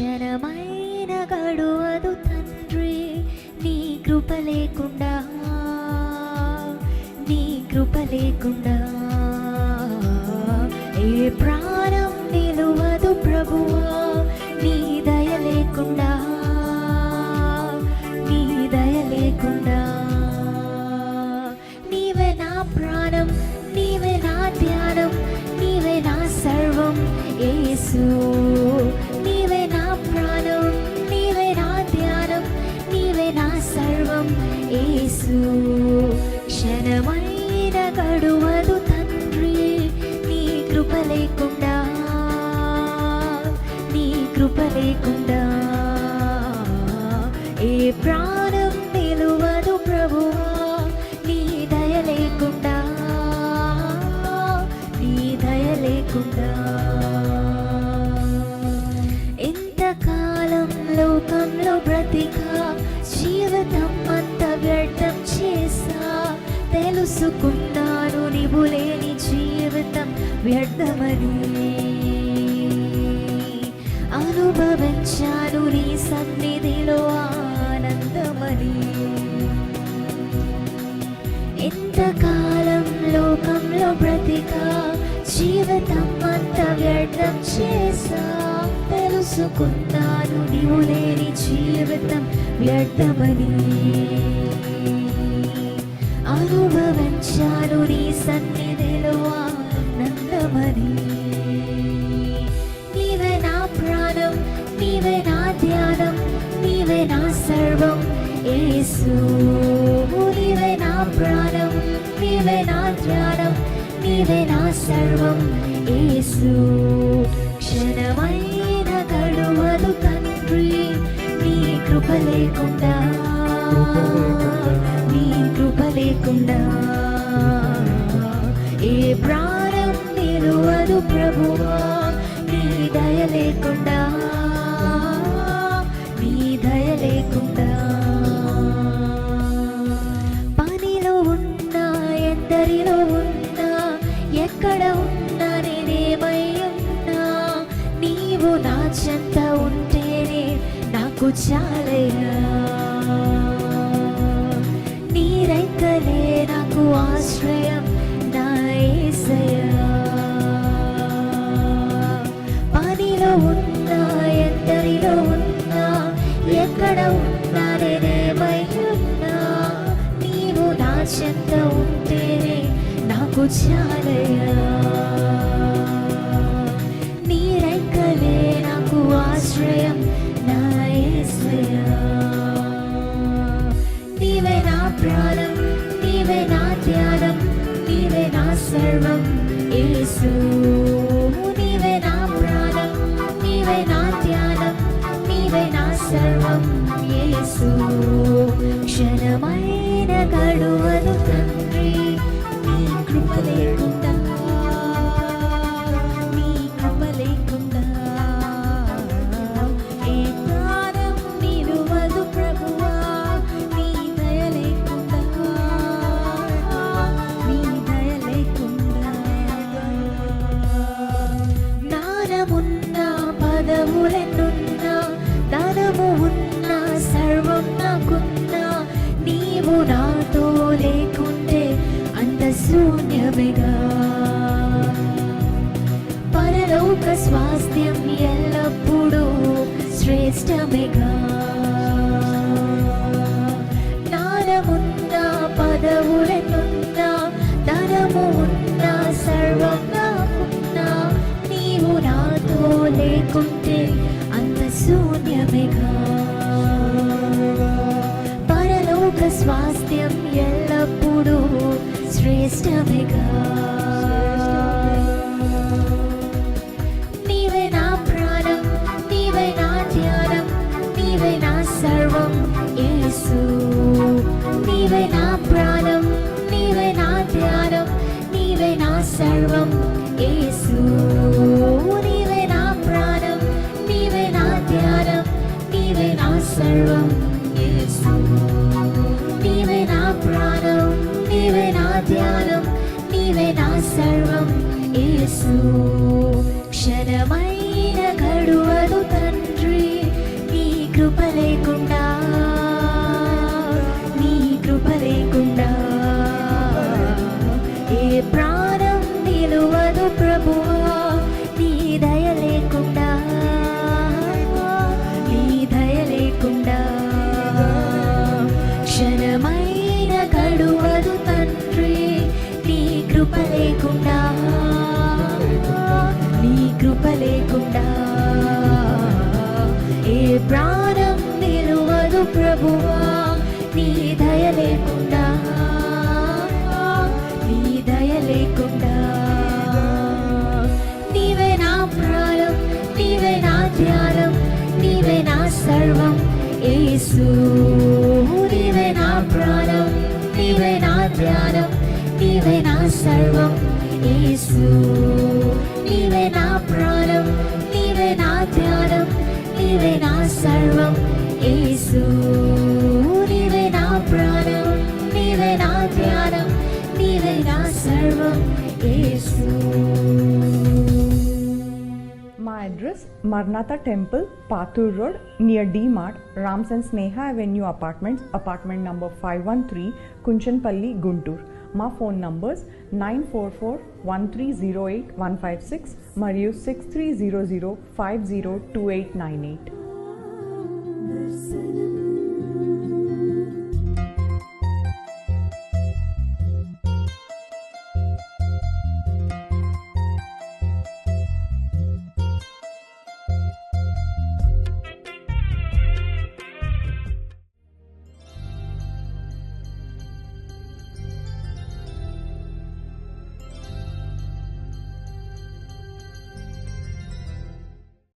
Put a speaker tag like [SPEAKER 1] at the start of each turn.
[SPEAKER 1] క్షణమైన గడువదు తండ్రి నీ కృప లేకుండా నీ కృప లేకుండా. ఏ ప్రాణం నిలువదు ప్రభువా నీ దయ లేకుండా నీ దయ లేకుండా. నీవే నా ప్రాణం నీవే నా ధ్యానం నీవే నా సర్వం ఏసు సర్వం యేసు. క్షణమైన గడువదు తండ్రి నీ కృప లేకుండా నీ కృప లేకుండా. ఏ ప్రాణం తెలుసుకున్నాను నీవు లేని జీవితం వ్యర్థమని. అనుభవించాను నీ సన్నిధిలో ఆనందమని. ఎంతకాలం లోకంలో బ్రతిక జీవితం అంత వ్యర్థం చేసా. తెలుసుకున్నాను నీవు లేని జీవితం వ్యర్థమని. అనుభవించాను నీ సన్నిధిలో ఆనందమని నీవే నా ప్రాణం నీవే నా ధ్యానం నీవే నా సర్వం యేసు నీవే నా ప్రాణం నీవే నా ధ్యానం నీవే నా సర్వం యేసు ప్రభువా నీ దయ లేకుండా నీ దయ లేకుండా. పనిలో ఉన్నా ఎందరిలో ఉన్నా ఎక్కడ ఉన్నా నేనేమై ఉన్నా నీవు నా చెంత ఉంటేనే నాకు చాలయ్యా. నీ రెక్కలే నాకు ఆశ్రయం నా యేసయ్యా ఎక్కడ ఉన్నా నేనేమై ఉన్నా నీవు నా చెంత ఉంటేనే నాకు చాలయ్యా. నీ రెక్కలే నాకు ఆశ్రయం నా యేసయ్యా నీవే నా ప్రాణం నీవే నా ధ్యానం నీవే నా సర్వం ఏసు సర్వం యేసు క్షణమైన గడువదు తండ్రి నీ కృప లేకుండా నీ కృప లేకుండా ఏ ప్రాణం నిలువదు ప్రభువా నీ దయ లేకుండా నీ దయ లేకుండా నానమున్న పదవులెన్నున్నా శూన్యమేగా పరలోక స్వాస్థ్యం ఎల్లప్పుడూ శ్రేష్టమేగా? జ్ఞానమున్నా పదవులనున్నా శ్రేష్టమేగా నీవే నా ప్రాణం నీవే నా ధ్యానం నీవే నా సర్వం యేసు. నీవే నా ప్రాణం నీవే నా ధ్యానం నీవే నా సర్వం యేసు. నీవే నా ప్రాణం నీవే నా ధ్యానం నీవే నా సర్వం యేసు. తెలుసు క్షణమైన గడువదు తండ్రి నీ కృప లేకుండా కృప లేకుండా. ఏ ప్రాణం నిలువదు ప్రభువా నీ దయ లేకుండా. నీ దయ లేకుండా. నీవే నా ప్రాణం నీవే నా ధ్యానం నీవే నా సర్వం ఏసు నీవే నా ప్రాణం నీవే నా ధ్యానం నీవే నా సర్వం యేసు నీవే నా ప్రాణం నీవే నా ధ్యానం నీవే నా సర్వం యేసు నీవే నా ప్రాణం నీవే నా ధ్యానం నీవే నా సర్వం Yesu
[SPEAKER 2] My address Marnatha Temple, Pathur Road, near D Mart, Rams and Sneha Avenue Apartments, apartment number 513, Kunchanpalli, Guntur. మా phone numbers nine four four one three zero eight one five six మరియు six three zero zero five zero two eight nine eight
[SPEAKER 1] దర్శనం